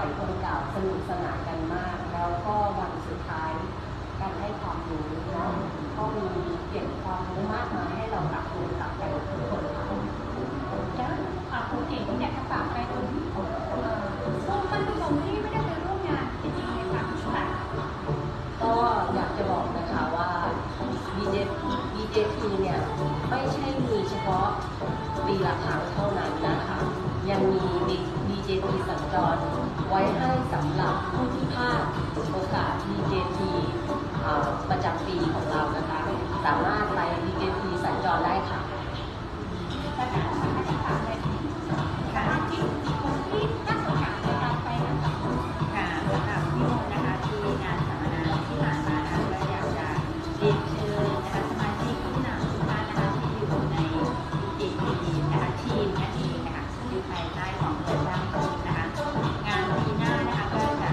ม่คนเก่าสนุกสนานกันมาก แล้วก็วันสุดท้ายการให้ความรู้แล้วก็มีเก็บความรู้มากมายให้เรากรับปรุงปรับแต่งทุกคนค่ะแล้วคุณเองอยากจะฝากไปถึงผู้ท่านผู้ชมที่ไม่ได้ไปร่วมงานจริงๆในต่างชาติก็อยากจะบอกนะคะว่าดีเจดีเจทีเนี่ยไม่ใช่มีเฉพาะปีละครั้งเท่านั้นนะคะ ยังมีดี JT สัญจรไว้ให้สำหรับผู้ที่พลาดโอกาสที่ JT ประจำปีของเรานะคะ สามารถ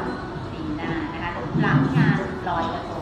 19 ปีหน้านะคะหลังงานลอยกระทง